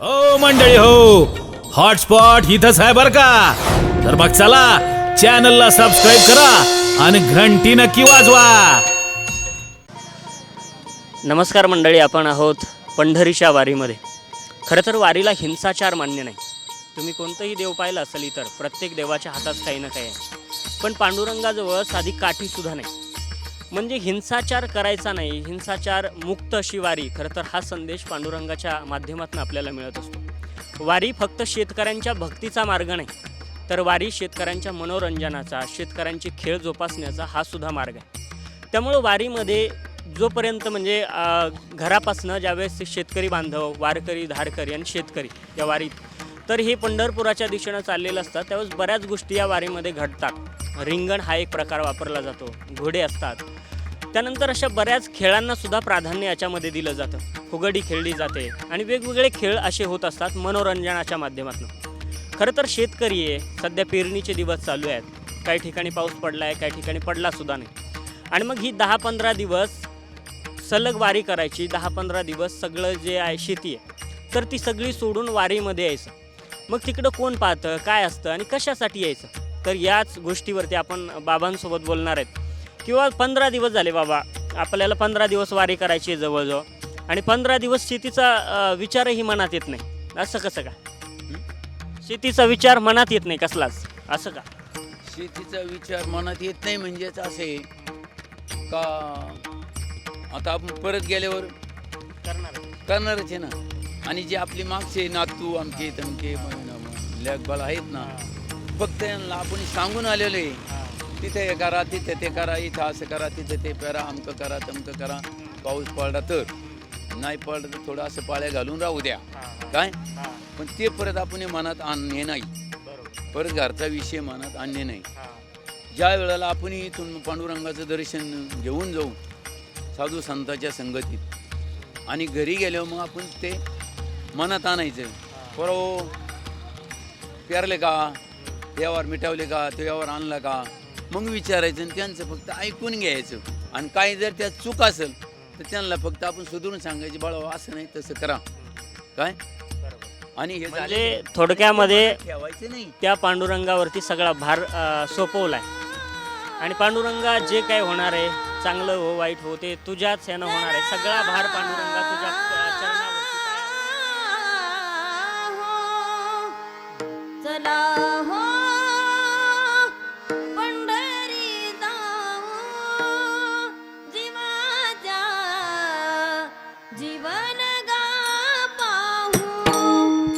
हो मंडळी हो. हॉटस्पॉट इथंच आहे बर का? तर मग चला चॅनलला सबस्क्राईब करा आणि घंटी नक्की वाजवा. नमस्कार मंडळी आपण आहोत पंढरीच्या वारीमध्ये. खरं तर वारीला हिंसाचार मान्य नाही. तुम्ही कोणतंही देव पाहिलं असेल इतर प्रत्येक देवाच्या हातात काही ना काही आहे. पण पांडुरंगाजवळ साधी काठीसुद्धा नाही. म्हणजे हिंसाचार करायचा नाही हिंसाचार मुक्त अशी वारी. खरं तर हा संदेश पांडुरंगाच्या माध्यमातून आपल्याला मिळत असतो. वारी फक्त शेतकऱ्यांच्या भक्तीचा मार्ग नाही तर वारी शेतकऱ्यांच्या मनोरंजनाचा शेतकऱ्यांचे खेळ जोपासण्याचा हा सुद्धा मार्ग आहे. त्यामुळं वारीमध्ये जोपर्यंत म्हणजे घरापासनं ज्यावेळेस शेतकरी बांधव वारकरी धारकरी आणि शेतकरी या वारीत तर हे पंढरपुराच्या दिशेनं चाललेलं असतात त्यावेळेस बऱ्याच गोष्टी या वारीमध्ये घडतात. रिंगण हा एक प्रकार वापरला जातो. घोडे असतात. त्यानंतर अशा बऱ्याच खेळांना सुद्धा प्राधान्य याच्यामध्ये दिलं जातं. फुगडी खेळली जाते आणि वेगवेगळे खेळ असे होत असतात मनोरंजनाच्या माध्यमातून. खरं तर शेतकरी आहे. सध्या पेरणीचे दिवस चालू आहेत. काही ठिकाणी पाऊस पडला आहे काही ठिकाणी पडला सुद्धा नाही. आणि मग ही दहा पंधरा दिवस सलग वारी करायची. दहा पंधरा दिवस सगळं जे आहे शेती आहे. तर ती सगळी सोडून वारीमध्ये यायचं. मग तिकडं कोण पाहतं काय असतं आणि कशासाठी यायचं? तर याच गोष्टीवरती आपण बाबांसोबत बोलणार आहेत. किंवा पंधरा दिवस झाले बाबा आपल्याला पंधरा दिवस वारी करायची आहे जवळजवळ. आणि पंधरा दिवस शेतीचा विचारही मनात येत नाही. असं कसं का? शेतीचा विचार मनात येत नाही कसलाच. असं का? शेतीचा विचार मनात येत नाही म्हणजेच असे का आता आपण परत गेल्यावर करणार करणारच आहे ना. आणि जे आपली मागचे नातू आमचे तमके लेखबाल आहेत ना फक्त यांना आपण सांगून आलेलो आहे. तिथे हे करा तिथे ते करा इथं असं करा तिथे ते करा अमकं करा तमकं करा. पाऊस पडला तर. नाही पडला तर थोडं असं पाळ्या घालून राहू द्या. काय? पण ते परत आपण हे मनात आणणे नाही. परत घरचा विषय मनात आणणे नाही. ज्या वेळेला आपण इथून पांडुरंगाचं दर्शन घेऊन जाऊ साधू संतांच्या संगतीत आणि घरी गेल्यावर मग आपण ते मनात आणायचं. बरो पेरले का? यावर मिटवले का? तो यावर आणला का? मग विचारायचं आणि त्यांचं फक्त ऐकून घ्यायचं. आणि काही जर त्यात चूक असेल तर त्यांना फक्त आपण सुधरून सांगायचे बाळा असं नाही तसं करा. काय? आणि हे म्हणजे झाले थोडक्यामध्ये ठेवायचे नाही. त्या पांडुरंगावरती सगळा भार अ, सोपवलाय. आणि पांडुरंगा जे काय होणार आहे चांगलं हो वाईट हो ते तुझ्याच यानं होणार आहे. सगळा भार पांडुरंगा तुझ्या अ, जीवन गा पाहू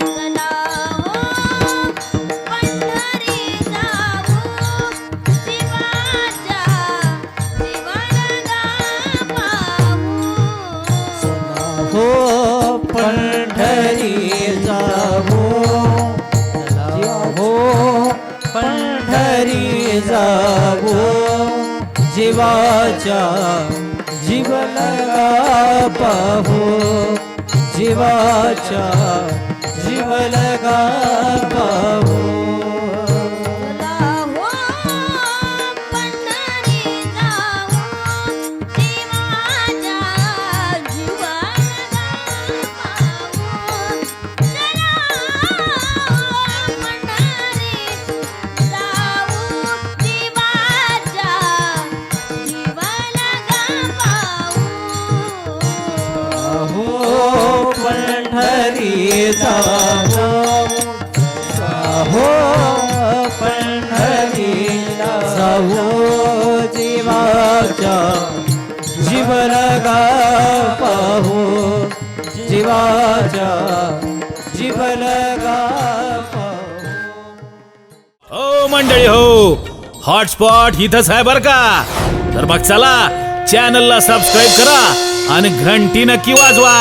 चला हो पंढरी जाऊ जीवाच्या जीवन गा पाहू. हो पंढरी जाऊ हो पंढरी जाऊ जीवाच्या जीवन पाहो. जीवाच्या जीवन पाहो. पंढरी जाऊ हो पंढरी जाऊ जीवाच्या जीवन गा पाहू. जीवाच्या जीवन गा हो मंडळी हो. हॉटस्पॉट इथंच आहे बर का? तर मग चला चॅनलला सबस्क्राईब करा आणि घंटी नक्की वाजवा.